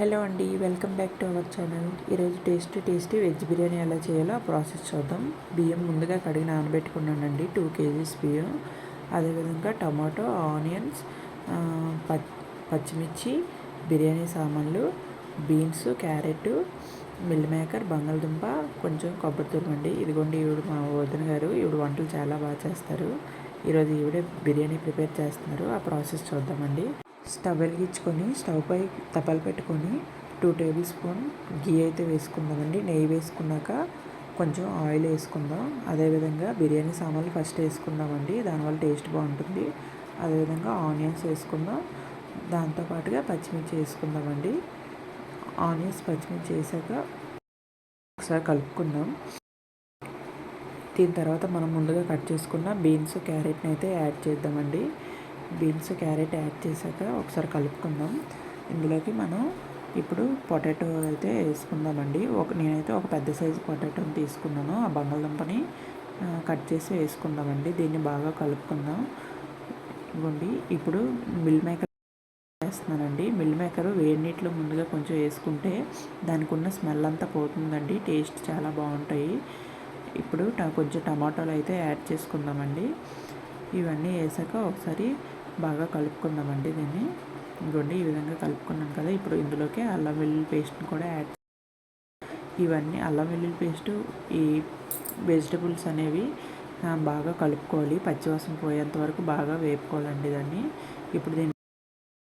Hello అండి welcome back to our channel. ఈరోజు tasty tasty veg biryani ఎలా చేయాలో ఆ ప్రాసెస్ చూద్దాం. బియ్యం ముందుగా కడిగి నానబెట్టుకున్నానండి టూ కేజీస్ బియ్యం. అదేవిధంగా టమాటో ఆనియన్స్ ప- పచ్చిమిర్చి బిర్యానీ సామాన్లు బీన్స్ క్యారెట్ మిల్ మేకర్ బంగాళదుంప కొంచెం కొబ్బరి తురుమండి ఇదిగోండి ఈవిడ మా వదిన గారు ఈవిడ వంటలు చాలా బాగా చేస్తారు. ఈరోజు ఈవిడే బిర్యానీ ప్రిపేర్ చేస్తున్నారు. ఆ ప్రాసెస్ చూద్దామండి. స్టవ్ వెలిగించుకొని స్టవ్ పై తపాలు పెట్టుకొని టూ టేబుల్ స్పూన్ గీ అయితే వేసుకుందామండి. నెయ్యి వేసుకున్నాక కొంచెం ఆయిల్ వేసుకుందాం. అదేవిధంగా బిర్యానీ సామాన్లు ఫస్ట్ వేసుకుందామండి. దానివల్ల టేస్ట్ బాగుంటుంది. అదేవిధంగా ఆనియన్స్ వేసుకుందాం. దాంతోపాటుగా పచ్చిమిర్చి వేసుకుందామండి. ఆనియన్స్ పచ్చిమిర్చి వేసాక ఒకసారి కలుపుకుందాం. దీని తర్వాత మనం ముందుగా కట్ చేసుకున్న బీన్స్ క్యారెట్ని అయితే యాడ్ చేద్దామండి. బీన్స్ క్యారెట్ యాడ్ చేశాక ఒకసారి కలుపుకుందాం. ఇందులోకి మనం ఇప్పుడు పొటాటో అయితే వేసుకుందామండి. ఒక నేనైతే ఒక పెద్ద సైజు పొటాటోని తీసుకున్నాను. ఆ బంగాళదుంపని కట్ చేసి వేసుకుందామండి. దీన్ని బాగా కలుపుకుందాం. ఇవ్వండి. ఇప్పుడు మిల్ మేకర్ వేస్తున్నానండి. మిల్ మేకర్ వేడి నీటిలో ముందుగా కొంచెం వేసుకుంటే దానికి ఉన్న స్మెల్ అంతా పోతుందండి. టేస్ట్ చాలా బాగుంటాయి. ఇప్పుడు ట- కొంచెం టమాటాలు అయితే యాడ్ చేసుకుందామండి. ఇవన్నీ వేసాక ఒకసారి బాగా కలుపుకుందామండి దీన్ని. ఇంకోండి ఈ విధంగా కలుపుకున్నాం కదా. ఇప్పుడు ఇందులోకి అల్లం వెల్లుల్లి పేస్ట్ని కూడా యాడ్ ఇవన్నీ అల్లం వెల్లుల్లి పేస్టు ఈ వెజిటబుల్స్ అనేవి బాగా కలుపుకోవాలి. పచ్చివాసన పోయేంత వరకు బాగా వేపుకోవాలండి దాన్ని. ఇప్పుడు దీన్ని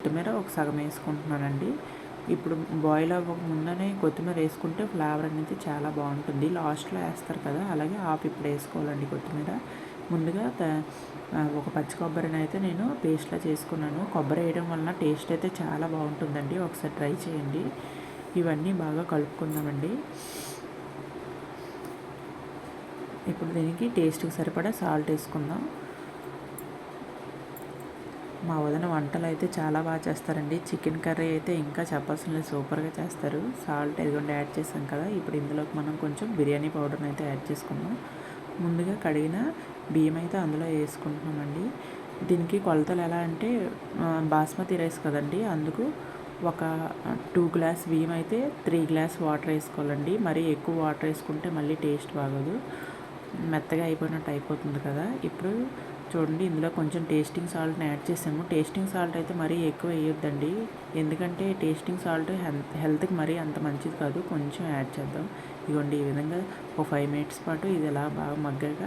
కొత్తిమీర ఒక సగం వేసుకుంటున్నానండి. ఇప్పుడు బాయిల్ అవ్వక ముందనే కొత్తిమీర వేసుకుంటే ఫ్లేవర్ అనేది చాలా బాగుంటుంది. లాస్ట్లో వేస్తారు కదా అలాగే ఆఫ్ ఇప్పుడు వేసుకోవాలండి కొత్తిమీర. ముందుగా ఒక పచ్చి కొబ్బరిని అయితే నేను పేస్ట్లా చేసుకున్నాను. కొబ్బరి వేయడం వలన టేస్ట్ అయితే చాలా బాగుంటుందండి. ఒకసారి ట్రై చేయండి. ఇవన్నీ బాగా కలుపుకుందామండి. ఇప్పుడు దీనికి టేస్ట్కి సరిపడా సాల్ట్ వేసుకుందాం. మా వదిన వంటలు అయితే చాలా బాగా చేస్తారండి. చికెన్ కర్రీ అయితే ఇంకా చెప్పాల్సిన లేదు, సూపర్గా చేస్తారు. సాల్ట్ ఎదిగొండి యాడ్ చేసాం కదా ఇప్పుడు ఇందులోకి మనం కొంచెం బిర్యానీ పౌడర్ని అయితే యాడ్ చేసుకున్నాం ముందుగా కడిగిన బియ్యం అయితే అందులో వేసుకుంటున్నామండి. దీనికి కొలతలు ఎలా అంటే బాస్మతి రైస్ కదండి అందుకు ఒక టూ గ్లాస్ బియ్యం అయితే త్రీ గ్లాస్ వాటర్ వేసుకోవాలండి. మరీ ఎక్కువ వాటర్ వేసుకుంటే మళ్ళీ టేస్ట్ బాగోదు. మెత్తగా అయిపోయినట్టు అయిపోతుంది కదా. ఇప్పుడు చూడండి ఇందులో కొంచెం టేస్టింగ్ సాల్ట్ని యాడ్ చేసాము. టేస్టింగ్ సాల్ట్ అయితే మరీ ఎక్కువ వేయొద్దండి. ఎందుకంటే టేస్టింగ్ సాల్ట్ హెల్త్ హెల్త్కి మరీ అంత మంచిది కాదు. కొంచెం యాడ్ చేద్దాం. ఇదిగోండి ఈ విధంగా ఒక ఫైవ్ మినిట్స్ పాటు ఇది ఎలా బాగా మగ్గాక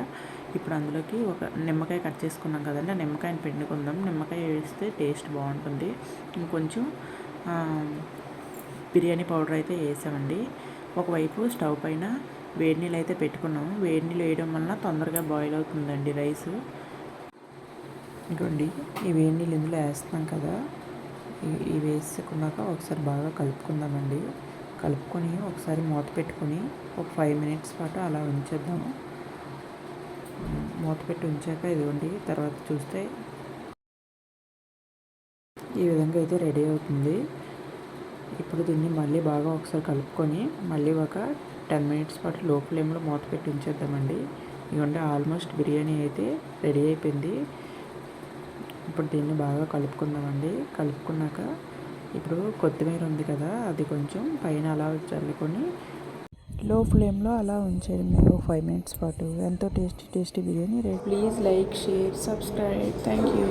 ఇప్పుడు అందులోకి ఒక నిమ్మకాయ కట్ చేసుకున్నాం కదండి. ఆ నిమ్మకాయని పిండుకుందాం. నిమ్మకాయ వేస్తే టేస్ట్ బాగుంటుంది. ఇంకొంచెం బిర్యానీ పౌడర్ అయితే వేసామండి. ఒకవైపు స్టవ్ పైన వేడి నీళ్ళు అయితే పెట్టుకున్నాము. వేడి నీళ్ళు వేయడం వలన తొందరగా బాయిల్ అవుతుందండి రైస్. ఇంకోండి ఈ వేడి నీళ్ళు ఇందులో వేస్తున్నాం కదా. ఇవి వేసుకున్నాక ఒకసారి బాగా కలుపుకుందామండి. కలుపుకొని ఒకసారి మూత పెట్టుకొని ఒక ఫైవ్ మినిట్స్ పాటు అలా ఉంచేద్దాము మూత పెట్టి ఉంచాక ఇదిగోండి తర్వాత చూస్తే ఈ విధంగా అయితే రెడీ అవుతుంది. ఇప్పుడు దీన్ని మళ్ళీ బాగా ఒకసారి కలుపుకొని మళ్ళీ ఒక టెన్ మినిట్స్ పాటు లో ఫ్లేమ్లో మూత పెట్టి ఉంచేద్దామండి. ఇవ్వండి ఆల్మోస్ట్ బిర్యానీ అయితే రెడీ అయిపోయింది. ఇప్పుడు దీన్ని బాగా కలుపుకుందామండి. కలుపుకున్నాక ఇప్పుడు కొత్తిమీర ఉంది కదా అది కొంచెం పైన అలా చల్లుకొని లో ఫ్లేమ్లో అలా ఉంచేయండి మీరు ఫైవ్ మినిట్స్ పాటు. ఎంతో tasty tasty biryani ready please like share subscribe. Thank you